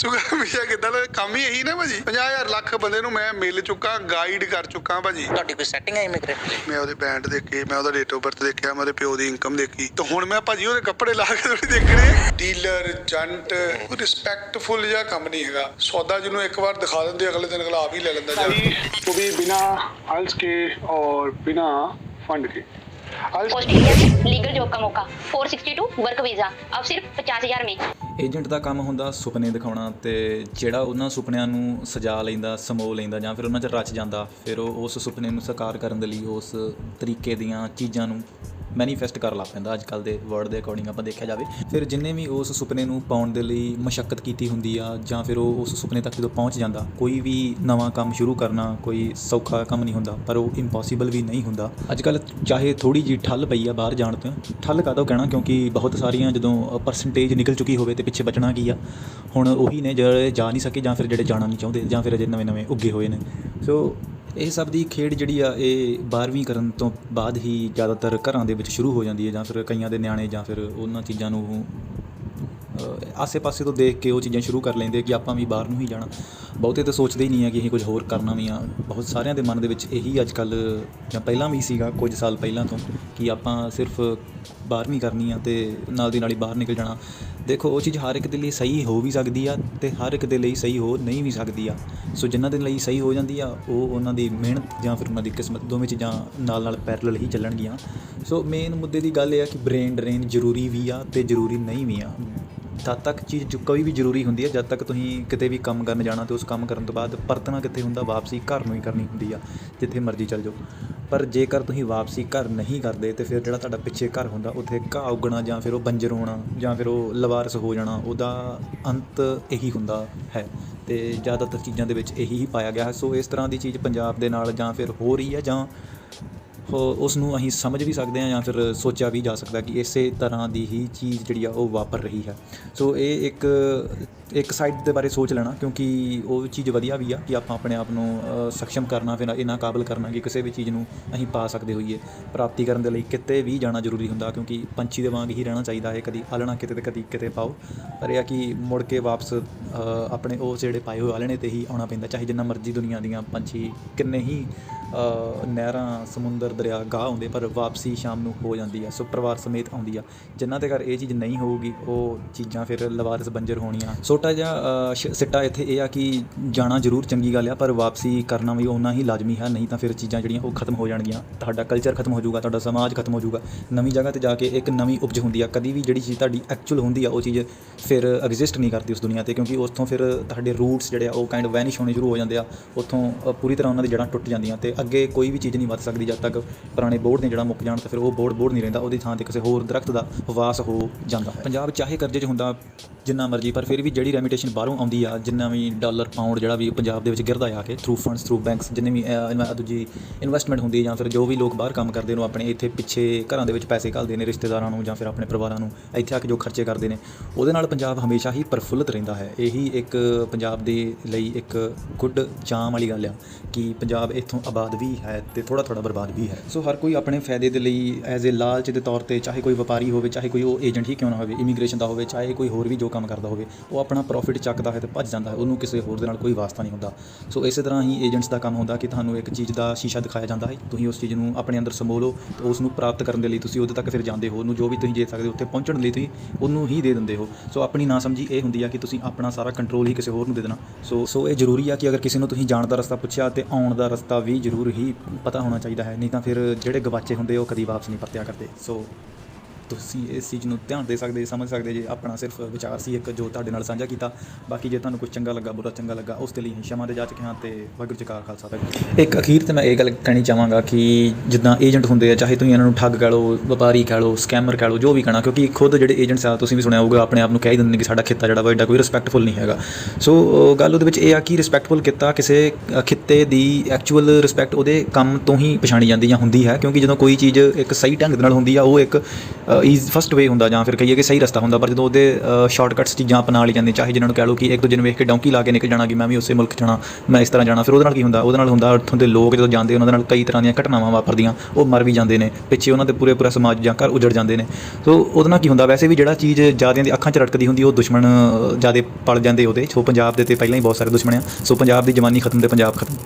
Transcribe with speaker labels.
Speaker 1: ਦੱਸੂਗਾ ਵੀਜ਼ਾ ਕਿੱਦਾਂ ਦਾ ਕੰਮ ਹੀ ਇਹੀ ਨਾ ਭਾਜੀ 50000 ਲੱਖ ਬੰਦੇ ਨੂੰ ਮੈਂ ਮਿਲ ਚੁੱਕਾ ਗਾਈਡ ਕਰ ਚੁੱਕਾ ਭਾਜੀ
Speaker 2: ਤੁਹਾਡੀ ਕੋਈ ਸੈਟਿੰਗ ਹੈ ਇਮੀਗ੍ਰੇਟ ਲਈ
Speaker 1: ਮੈਂ ਉਹਦੇ ਬੈਂਡ ਦੇਖੇ ਮੈਂ ਉਹਦਾ ਡੇਟ ਆਫ ਬਰਥ ਦੇਖਿਆ ਮੈਂ ਉਹਦੇ ਪਿਓ ਦੀ ਇਨਕਮ ਦੇਖੀ ਤੇ ਹੁਣ ਮੈਂ ਭਾਜੀ ਉਹਦੇ ਕੱਪੜੇ ਲਾ ਕੇ ਥੋੜੀ ਦੇਖਣੇ ਡੀਲਰ ਜੰਟ ਰਿਸਪੈਕਟਫੁਲ ਜਿਹਾ ਕੰਮ ਨਹੀਂ ਹੈਗਾ ਸੌਦਾ ਜਿਹਨੂੰ ਇੱਕ ਵਾਰ ਦਿਖਾ ਦਿੰਦੇ ਅਗਲੇ ਦਿਨ ਅਗਲਾ ਆਪ ਹੀ ਲੈ ਲੈਂਦਾ ਜਾ ਕੇ।
Speaker 3: वो भी बिना आइल्स के और बिना फंड के आइल्स
Speaker 4: ऑस्ट्रेलिया में लीगल जॉब का मौका 462 वर्क वीजा अब सिर्फ पचास हजार में
Speaker 5: ਏਜੰਟ ਦਾ ਕੰਮ ਹੁੰਦਾ ਸੁਪਨੇ ਦਿਖਾਉਣਾ ਤੇ ਜਿਹੜਾ ਉਹਨਾਂ ਸੁਪਨਿਆਂ ਨੂੰ ਸਜਾ ਲੈਂਦਾ, ਸਮੋ ਲੈਂਦਾ ਜਾਂ ਫਿਰ ਉਹਨਾਂ 'ਚ ਰਚ ਜਾਂਦਾ, ਫਿਰ ਉਹ ਉਸ ਸੁਪਨੇ ਨੂੰ ਸਾਕਾਰ ਕਰਨ ਦੇ ਲਈ ਉਸ ਤਰੀਕੇ ਦੀਆਂ ਚੀਜ਼ਾਂ ਨੂੰ ਮੈਨੀਫੈਸਟ ਕਰ ਲਾ ਪੈਂਦਾ ਅੱਜ ਕੱਲ ਦੇ ਵਰਡ ਦੇ ਅਕੋਰਡਿੰਗ ਆਪਾਂ ਦੇਖਿਆ ਜਾਵੇ। ਫਿਰ ਜਿੰਨੇ ਵੀ ਉਸ ਸੁਪਨੇ ਨੂੰ ਪਾਉਣ ਦੇ ਲਈ ਮਸ਼ੱਕਤ ਕੀਤੀ ਹੁੰਦੀ ਆ ਜਾਂ ਫਿਰ ਉਹ ਉਸ ਸੁਪਨੇ ਤੱਕ ਜਦੋਂ ਪਹੁੰਚ ਜਾਂਦਾ, ਕੋਈ ਵੀ ਨਵਾਂ ਕੰਮ ਸ਼ੁਰੂ ਕਰਨਾ ਕੋਈ ਸੌਖਾ ਕੰਮ ਨਹੀਂ ਹੁੰਦਾ, ਪਰ ਉਹ ਇੰਪੋਸੀਬਲ ਵੀ ਨਹੀਂ ਹੁੰਦਾ। ਅੱਜ ਕੱਲ ਚਾਹੇ ਥੋੜੀ ਜੀ ਠੱਲ ਪਈ ਆ ਬਾਹਰ ਜਾਣ ਤੋਂ, ਠੱਲ ਕਾਹਤੋਂ ਕਹਿਣਾ? ਕਿਉਂਕਿ ਬਹੁਤ ਸਾਰੀਆਂ ਜਦੋਂ ਪਰਸੈਂਟੇਜ ਨਿਕਲ ਚੁੱਕੀ ਹੋਵੇ ਤੇ ਪਿੱਛੇ ਬਚਣਾ ਕੀ ਆ? ਹੁਣ ਉਹੀ ਨੇ ਜਿਹੜੇ ਜਾ ਨਹੀਂ ਸਕੇ ਜਾਂ ਫਿਰ ਜਿਹੜੇ ਜਾਣਾ ਨਹੀਂ ਚਾਹੁੰਦੇ ਜਾਂ ਫਿਰ ਅਜੇ ਨਵੇਂ ਨਵੇਂ ਉੱਗੇ ਹੋਏ ਨੇ। ਸੋ ਇਹ ਸਭ ਦੀ ਖੇਡ ਜਿਹੜੀ ਆ, ਇਹ 12ਵੀਂ ਕਰਨ ਤੋਂ ਬਾਅਦ ਹੀ ਜ਼ਿਆਦਾਤਰ ਘਰਾਂ ਦੇ ਵਿੱਚ ਸ਼ੁਰੂ ਹੋ ਜਾਂਦੀ ਹੈ ਜਾਂ ਫਿਰ ਕਈਆਂ ਦੇ ਨਿਆਣੇ ਜਾਂ ਫਿਰ ਉਹਨਾਂ ਚੀਜ਼ਾਂ ਨੂੰ ਆਸੇ-ਪਾਸੇ ਤੋਂ ਦੇਖ ਕੇ ਉਹ ਚੀਜ਼ਾਂ ਸ਼ੁਰੂ ਕਰ ਲੈਂਦੇ ਕਿ ਆਪਾਂ ਵੀ ਬਾਹਰ ਨੂੰ ਹੀ ਜਾਣਾ। ਬਹੁਤੇ ਤਾਂ ਸੋਚਦੇ ਹੀ ਨਹੀਂ ਆ ਕਿ ਅਸੀਂ ਕੁਝ ਹੋਰ ਕਰਨਾ ਵੀ ਆ। ਬਹੁਤ ਸਾਰਿਆਂ ਦੇ ਮਨ ਦੇ ਵਿੱਚ ਇਹੀ ਅੱਜ ਕੱਲ ਜਾਂ ਪਹਿਲਾਂ ਵੀ ਸੀਗਾ, ਕੁਝ ਸਾਲ ਪਹਿਲਾਂ ਤੋਂ, ਕਿ ਆਪਾਂ ਸਿਰਫ 12ਵੀਂ ਕਰਨੀ ਆ ਤੇ ਨਾਲ ਦੀ ਨਾਲ ਹੀ ਬਾਹਰ ਨਿਕਲ ਜਾਣਾ। ਦੇਖੋ, ਉਹ ਚੀਜ਼ ਹਰ ਇੱਕ ਦੇ ਲਈ ਸਹੀ ਹੋ ਵੀ ਸਕਦੀ ਆ ਤੇ ਹਰ ਇੱਕ ਦੇ ਲਈ ਸਹੀ ਹੋ ਨਹੀਂ ਵੀ ਸਕਦੀ ਆ। ਸੋ ਜਿਨ੍ਹਾਂ ਦੇ ਲਈ ਸਹੀ ਹੋ ਜਾਂਦੀ ਆ, ਉਹ ਉਹਨਾਂ ਦੀ ਮਿਹਨਤ ਜਾਂ ਫਿਰ ਉਹਨਾਂ ਦੀ ਕਿਸਮਤ ਦੋਵੇਂ ਚੀਜ਼ਾਂ ਨਾਲ ਨਾਲ ਪੈਰਲਲ ਹੀ ਚੱਲਣਗੀਆਂ। ਸੋ ਮੇਨ ਮੁੱਦੇ ਦੀ ਗੱਲ ਇਹ ਆ ਕਿ ਬ੍ਰੇਨ ਡਰੇਨ ਜ਼ਰੂਰੀ ਵੀ ਆ ਤੇ ਜ਼ਰੂਰੀ ਨਹੀਂ ਵੀ ਆ। ਤਦ ਤੱਕ ਚੀਜ਼ ਜੋ, ਕੋਈ ਵੀ ਜ਼ਰੂਰੀ ਹੁੰਦੀ ਹੈ, ਜਦ ਤੱਕ ਤੁਸੀਂ ਕਿਤੇ ਵੀ ਕੰਮ ਕਰਨ ਜਾਣਾ ਤੇ ਉਸ ਕੰਮ ਕਰਨ ਤੋਂ ਬਾਅਦ ਪਰਤਣਾ ਕਿੱਥੇ ਹੁੰਦਾ, ਵਾਪਸੀ ਘਰ ਨੂੰ ਹੀ ਕਰਨੀ ਹੁੰਦੀ ਆ, ਜਿੱਥੇ ਮਰਜ਼ੀ ਚੱਲ ਜਾਓ। ਪਰ ਜੇਕਰ ਤੁਸੀਂ ਵਾਪਸੀ ਘਰ ਨਹੀਂ ਕਰਦੇ ਤੇ ਫਿਰ ਜਿਹੜਾ ਤੁਹਾਡਾ ਪਿੱਛੇ ਘਰ ਹੁੰਦਾ, ਉੱਥੇ ਘਾਹ ਉੱਗਣਾ ਜਾਂ ਫਿਰ ਉਹ ਬੰਜਰ ਹੋਣਾ ਜਾਂ ਫਿਰ ਉਹ ਲਵਾਰਸ ਹੋ ਜਾਣਾ, ਉਹਦਾ ਅੰਤ ਇਹੀ ਹੁੰਦਾ ਹੈ। ਤੇ ਜ਼ਿਆਦਾਤਰ ਚੀਜ਼ਾਂ ਦੇ ਵਿੱਚ ਇਹੀ ਹੀ ਪਾਇਆ ਗਿਆ ਹੈ। ਸੋ ਇਸ ਤਰ੍ਹਾਂ ਦੀ ਚੀਜ਼ ਪੰਜਾਬ ਦੇ ਨਾਲ ਜਾਂ ਫਿਰ ਹੋ ਰਹੀ ਹੈ ਜਾਂ ਉਸ ਨੂੰ ਅਸੀਂ ਸਮਝ ਵੀ ਸਕਦੇ ਹਾਂ ਜਾਂ ਫਿਰ ਸੋਚਿਆ ਵੀ ਜਾ ਸਕਦਾ ਕਿ ਇਸੇ ਤਰ੍ਹਾਂ ਦੀ ਹੀ ਚੀਜ਼ ਜਿਹੜੀ ਆ ਉਹ ਵਾਪਰ ਰਹੀ ਹੈ। ਸੋ ਇਹ ਇੱਕ ਇੱਕ ਸਾਈਡ ਦੇ ਬਾਰੇ ਸੋਚ ਲੈਣਾ ਕਿਉਂਕਿ ਉਹ ਚੀਜ਼ ਵਧੀਆ ਵੀ ਆ ਕਿ ਆਪਾਂ ਆਪਣੇ ਆਪ ਨੂੰ ਅ, ਸક્ષਮ ਕਰਨਾ ਫਿਰ ਇਹਨਾਂ ਕਾਬਲ ਕਰਨਾ ਕਿ ਕਿਸੇ ਵੀ ਚੀਜ਼ ਨੂੰ ਅਸੀਂ ਪਾ ਸਕਦੇ ਹੋਈਏ। ਪ੍ਰਾਪਤੀ ਕਰਨ ਦੇ ਲਈ ਕਿਤੇ ਵੀ ਜਾਣਾ ਜ਼ਰੂਰੀ ਹੁੰਦਾ ਕਿਉਂਕਿ ਪੰਛੀ ਦੇ ਵਾਂਗ ਹੀ ਰਹਿਣਾ ਚਾਹੀਦਾ ਹੈ। ਕਦੀ ਆਲਣਾ ਕਿਤੇ ਤੇ ਕਦੀ ਕਿਤੇ ਪਾਓ। ਪਰ ਇਹ ਆ ਕਿ ਮੁੜ ਕੇ ਵਾਪਸ ਆਪਣੇ ਉਹ ਜਿਹੜੇ ਪਾਏ ਹੋਏ ਆਲਣੇ ਤੇ ਹੀ ਆਉਣਾ ਪੈਂਦਾ ਚਾਹੇ ਜਿੰਨਾ ਮਰਜ਼ੀ ਦੁਨੀਆ ਦੀਆਂ ਪੰਛੀ ਕਿੰਨੇ ਹੀ ਨਹਿਰਾਂ ਸਮੁੰਦਰ ਦਰਿਆ ਗਾਹ ਹੁੰਦੇ ਪਰ ਵਾਪਸੀ ਸ਼ਾਮ ਨੂੰ ਹੋ ਜਾਂਦੀ ਆ ਸੋ ਪਰਿਵਾਰ ਸਮੇਤ ਆਉਂਦੀ ਆ। ਜਿਨ੍ਹਾਂ ਦੇ ਘਰ ਇਹ ਚੀਜ਼ ਨਹੀਂ ਹੋਊਗੀ ਉਹ ਚੀਜ਼ਾਂ ਫਿਰ ਲਵਾਰਸ ਬੰਜਰ ਹੋਣੀਆਂ ਸੋ ਛੋਟਾ ਜਿਹਾ ਸ਼- ਸਿੱਟਾ ਇੱਥੇ ਇਹ ਆ ਕਿ ਜਾਣਾ ਜ਼ਰੂਰ ਚੰਗੀ ਗੱਲ ਆ, ਪਰ ਵਾਪਸੀ ਕਰਨਾ ਵੀ ਉਨਾ ਹੀ ਲਾਜ਼ਮੀ ਹੈ, ਨਹੀਂ ਤਾਂ ਫਿਰ ਚੀਜ਼ਾਂ ਜਿਹੜੀਆਂ ਉਹ ਖਤਮ ਹੋ ਜਾਣਗੀਆਂ। ਤੁਹਾਡਾ ਕਲਚਰ ਖਤਮ ਹੋ ਜਾਊਗਾ, ਤੁਹਾਡਾ ਸਮਾਜ ਖਤਮ ਹੋ ਜਾਊਗਾ। ਨਵੀਂ ਜਗ੍ਹਾ ਤੇ ਜਾ ਕੇ ਇੱਕ ਨਵੀਂ ਉਪਜ ਹੁੰਦੀ ਆ, ਕਦੀ ਵੀ ਜਿਹੜੀ ਚੀਜ਼ ਤੁਹਾਡੀ ਐਕਚੁਅਲ ਹੁੰਦੀ ਆ, ਉਹ ਚੀਜ਼ ਫਿਰ ਐਗਜ਼ਿਸਟ ਨਹੀਂ ਕਰਦੀ ਉਸ ਦੁਨੀਆ ਤੇ, ਕਿਉਂਕਿ ਉੱਥੋਂ ਫਿਰ ਤੁਹਾਡੇ ਰੂਟਸ ਜਿਹੜੇ ਆ, ਉਹ ਕਾਈਂਡ ਵੈਨਿਸ਼ ਹੋਣੇ ਸ਼ੁਰੂ ਹੋ ਜਾਂਦੇ ਆ, ਉੱਥੋਂ ਪੂਰੀ ਤਰ੍ਹਾਂ ਉਹਨਾਂ ਦੀ ਜੜ੍ਹਾਂ ਟੁੱਟ ਜਾਂਦੀਆਂ ਤੇ ਅੱਗੇ ਕੋਈ ਵੀ ਚੀਜ਼ ਨਹੀਂ ਵੱਧ ਸਕਦੀ ਜਦ ਤੱਕ ਪੁਰਾਣੇ ਬੋਰਡ ਨੇ ਜਿਹੜਾ ਮੁੱਕ ਜਾਣ, ਤਾਂ ਫਿਰ ਉਹ ਬੋਰਡ ਬੋਰਡ ਨਹੀਂ ਰਹਿੰਦਾ, ਉਹਦੀ ਥਾਂ ਤੇ ਕਿਸੇ ਹੋਰ ਦਰਖਤ ਦਾ ਵਾਸ ਹੋ ਜਾਂਦਾ। ਪੰਜਾਬ ਚਾਹੇ ਕਰਜ਼ੇ 'ਚ ਹੁੰਦਾ ਜਿੰਨਾ ਮਰਜ਼ੀ, ਪਰ ਫਿਰ ਵੀ ਜਿਹੜੀ ਰੈਮਿਟੇਸ਼ਨ ਬਾਹਰੋਂ ਆਉਂਦੀ ਆ, ਜਿੰਨਾ ਵੀ ਡਾਲਰ ਪਾਉਂਡ ਜਿਹੜਾ ਵੀ ਪੰਜਾਬ ਦੇ ਵਿੱਚ ਗਿਰਦਾ ਆ ਕੇ ਥਰੂ ਫੰਡਸ ਥਰੂ ਬੈਂਕਸ ਜਿੰਨੇ ਵੀ ਦੂਜੀ ਇਨਵੈਸਟਮੈਂਟ ਹੁੰਦੀ ਜਾਂ ਫਿਰ ਜੋ ਵੀ ਲੋਕ ਬਾਹਰ ਕੰਮ ਕਰਦੇ ਨੇ ਆਪਣੇ ਇੱਥੇ ਪਿੱਛੇ ਘਰਾਂ ਦੇ ਵਿੱਚ ਪੈਸੇ ਘੱਲਦੇ ਨੇ, ਰਿਸ਼ਤੇਦਾਰਾਂ ਨੂੰ ਜਾਂ ਫਿਰ ਆਪਣੇ ਪਰਿਵਾਰਾਂ ਨੂੰ, ਇੱਥੇ ਆ ਕੇ ਜੋ ਖਰਚੇ ਕਰਦੇ ਨੇ, ਉਹਦੇ ਨਾਲ ਪੰਜਾਬ ਹਮੇਸ਼ਾ ਹੀ ਪ੍ਰਫੁੱਲਤ ਰਹਿੰਦਾ ਹੈ। ਇਹੀ ਇੱਕ ਪੰਜਾਬ ਦੇ ਲਈ ਇੱਕ ਗੁੱਡ ਚਾਮ ਵਾਲੀ ਗੱਲ ਆ ਕਿ ਪੰਜਾਬ ਇੱਥੋਂ ਆਬਾਦ ਵੀ ਹੈ ਤੇ ਥੋੜਾ ਥੋੜਾ ਬਰਬਾਦ ਵੀ ਹੈ। ਸੋ ਹਰ ਕੋਈ ਆਪਣੇ ਫਾਇਦੇ ਦੇ ਲਈ ਐਜ਼ ਅ ਲਾਲਚ ਦੇ ਤੌਰ ਤੇ ਚਾਹੇ ਕੋਈ ਵਪਾਰੀ ਹੋਵੇ, ਚਾਹੇ ਕੋਈ ਉਹ ਏਜੰਟ ਹੀ ਕਿਉਂ ਨਾ ਹੋਵੇ ਇਮੀਗ੍ਰੇਸ਼ਨ ਦਾ ਹੋਵੇ, ਚਾਹੇ ਕੋਈ ਹੋਰ ਵੀ ਜੋ ਕੰਮ ਕਰਦਾ ਹੋਵੇ, ਉਹ ਆਪਣਾ ਪ੍ਰੋਫਿਟ ਚੱਕਦਾ ਹੈ ਤੇ ਭੱਜ ਜਾਂਦਾ ਹੈ ਉਹਨੂੰ ਕਿਸੇ ਹੋਰ ਦੇ ਨਾਲ ਕੋਈ ਵਾਸਤਾ ਨਹੀਂ ਹੁੰਦਾ। ਸੋ ਇਸੇ ਤਰ੍ਹਾਂ ਹੀ ਏਜੰਟਸ ਦਾ ਕੰਮ ਹੁੰਦਾ ਕਿ ਤੁਹਾਨੂੰ ਇੱਕ ਚੀਜ਼ ਦਾ ਸ਼ੀਸ਼ਾ ਦਿਖਾਇਆ ਜਾਂਦਾ ਹੈ, ਤੁਸੀਂ ਉਸ ਚੀਜ਼ ਨੂੰ ਆਪਣੇ ਅੰਦਰ ਸਮੋ ਲਓ ਤੇ ਉਸ ਨੂੰ ਪ੍ਰਾਪਤ ਕਰਨ ਦੇ ਲਈ ਤੁਸੀਂ ਉਹਦੇ ਤੱਕ ਫਿਰ ਜਾਂਦੇ ਹੋ, ਉਹਨੂੰ ਜੋ ਵੀ ਤੁਸੀਂ ਦੇ ਸਕਦੇ ਹੋ ਉੱਥੇ ਪਹੁੰਚਣ ਲਈ ਤੁਸੀਂ ਉਹਨੂੰ ਹੀ ਦੇ ਦਿੰਦੇ ਹੋ। ਸੋ ਆਪਣੀ ਨਾ ਸਮਝੀ ਇਹ ਹੁੰਦੀ ਆ ਕਿ ਤੁਸੀਂ ਆਪਣਾ ਸਾਰਾ ਕੰਟਰੋਲ ਹੀ ਕਿਸੇ ਹੋਰ ਨੂੰ ਦੇ ਦੇਣਾ। ਸੋ ਸੋ ਇਹ ਜ਼ਰੂਰੀ ਆ ਕਿ ਅਗਰ ਕਿਸੇ ਨੂੰ ਤੁਸੀਂ ਜਾਣ ਦਾ ਰਸਤਾ ਪੁੱਛਿਆ ਤੇ ਆਉਣ ਦਾ ਰਸਤਾ ਵੀ ਜ਼ਰੂਰ ਹੀ ਪਤਾ ਹੋਣਾ ਚਾਹੀਦਾ ਹੈ, ਨਹੀਂ ਤਾਂ ਫਿਰ ਜਿਹੜੇ ਗਵਾਚੇ ਹੁੰਦੇ ਉਹ ਕਦੀ ਵਾਪਸ ਨਹੀਂ ਪਰਤਿਆ ਕਰਦੇ। ਸੋ ਤੁਸੀਂ ਇਸ ਚੀਜ਼ ਨੂੰ ਧਿਆਨ ਦੇ ਸਕਦੇ, ਸਮਝ ਸਕਦੇ ਜੇ ਆਪਣਾ ਸਿਰਫ ਵਿਚਾਰ ਸੀ, ਇੱਕ ਜੋ ਤੁਹਾਡੇ ਨਾਲ ਸਾਂਝਾ ਕੀਤਾ। ਬਾਕੀ ਜੇ ਤੁਹਾਨੂੰ ਕੁਝ ਚੰਗਾ ਲੱਗਾ, ਬੁਰਾ ਚੰਗਾ ਲੱਗਾ, ਉਸ ਦੇ ਲਈ ਅਸੀਂ ਸ਼ਮਾ ਦੇ ਜਾ ਚੁੱਕੇ ਹਾਂ ਤੇ ਵਾਹਿਗੁਰੂ ਜੀ ਕਾ ਖਾਲਸਾ, ਵਾਹਿਗੁਰੂ ਇੱਕ ਅਖੀਰ ਤੇ ਮੈਂ ਇਹ ਗੱਲ ਕਹਿਣੀ ਚਾਹਾਂਗਾ ਕਿ ਜਿੱਦਾਂ ਏਜੰਟ ਹੁੰਦੇ ਆ, ਚਾਹੇ ਤੁਸੀਂ ਇਹਨਾਂ ਨੂੰ ਠੱਗ ਕਹਿ ਲਓ, ਵਪਾਰੀ ਕਹਿ ਲਓ ਸਕੈਮਰ ਕਹਿ ਲਓ, ਜੋ ਵੀ ਕਹਿਣਾ, ਕਿਉਂਕਿ ਖੁਦ ਜਿਹੜੇ ਏਜੰਟਸ ਆ, ਤੁਸੀਂ ਵੀ ਸੁਣਿਆ ਹੋਊਗਾ, ਆਪਣੇ ਆਪ ਨੂੰ ਕਹਿ ਹੀ ਦਿੰਦੇ ਨੇ ਕਿ ਸਾਡਾ ਖਿੱਤਾ ਜਿਹੜਾ ਵਾ ਐਡਾ ਕੋਈ ਰਿਸਪੈਕਟਫੁਲ ਨਹੀਂ ਹੈਗਾ। ਸੋ ਗੱਲ ਉਹਦੇ ਵਿੱਚ ਇਹ ਆ ਕਿ ਰਿਸਪੈਕਟਫੁਲ ਕਿੱਤਾ ਕਿਸੇ ਖਿੱਤੇ ਦੀ ਐਕਚੁਅਲ ਰਿਸਪੈਕਟ ਉਹਦੇ ਕੰਮ ਤੋਂ ਹੀ ਪਛਾਣੀ ਜਾਂਦੀ ਜਾਂ ਹੁੰਦੀ ਹੈ, ਕਿਉਂਕਿ ਜਦੋਂ ਕੋਈ ਚੀਜ਼ ਇੱਕ ਸਹੀ ਢੰਗ ਦੇ ਨਾਲ ਹੁੰਦੀ ਆ, ਉਹ ਇੱਕ ਈਜ਼ ਫਸਟ ਵੇ ਹੁੰਦਾ ਜਾਂ ਫਿਰ ਕਹੀਏ ਕਿ ਸਹੀ ਰਸਤਾ ਹੁੰਦਾ, ਪਰ ਜਦੋਂ ਉਹਦੇ ਸ਼ਾਰਟਕਟਸ ਚੀਜ਼ਾਂ ਅਪਣਾ ਲਈ ਜਾਂਦੀਆਂ ਚਾਹੇ ਜਿਨ੍ਹਾਂ ਨੂੰ ਕਹਿ ਲਓ ਕਿ ਇੱਕ ਦੂਜੇ ਨੂੰ ਵੇਖ ਕੇ ਡੌਂਕੀ ਲਾ ਕੇ ਨਿਕਲ ਜਾਣਾ ਕਿ ਮੈਂ ਵੀ ਉਸੇ ਮੁਲਕ 'ਚ ਜਾਣਾ, ਮੈਂ ਇਸ ਤਰ੍ਹਾਂ ਜਾਣਾ, ਫਿਰ ਉਹਦੇ ਨਾਲ ਕੀ ਹੁੰਦਾ? ਉਹਦੇ ਨਾਲ ਹੁੰਦਾ ਉੱਥੋਂ ਦੇ ਲੋਕ ਜਦੋਂ ਜਾਂਦੇ, ਉਹਨਾਂ ਦੇ ਨਾਲ ਕਈ ਤਰ੍ਹਾਂ ਦੀਆਂ ਘਟਨਾਵਾਂ ਵਾਪਰਦੀਆਂ, ਉਹ ਮਰ ਵੀ ਜਾਂਦੇ ਨੇ, ਪਿੱਛੇ ਉਹਨਾਂ ਦੇ ਪੂਰੇ ਪੂਰਾ ਸਮਾਜ ਜਾਂ ਘਰ ਉਜੜ ਜਾਂਦੇ ਨੇ। ਸੋ ਉਹਦੇ ਨਾਲ ਕੀ ਹੁੰਦਾ? ਵੈਸੇ ਵੀ ਜਿਹੜਾ ਚੀਜ਼ ਜਿਆਦਿਆਂ ਦੀ ਅੱਖਾਂ 'ਚ ਰਟਕਦੀ ਹੁੰਦੀ, ਉਹ ਦੁਸ਼ਮਣ ਜਿਆਦੇ ਪਲ ਜਾਂਦੇ ਉਹਦੇ। ਸੋ ਪੰਜਾਬ ਦੇ ਤੇ ਪਹਿਲਾਂ ਹੀ ਬਹੁਤ ਸਾਰੇ ਦੁਸ਼ਮਣ ਆ। ਸੋ ਪੰਜਾਬ ਦੀ ਜਵਾਨੀ ਖਤਮ ਤੇ ਪੰਜਾਬ ਖਤਮ।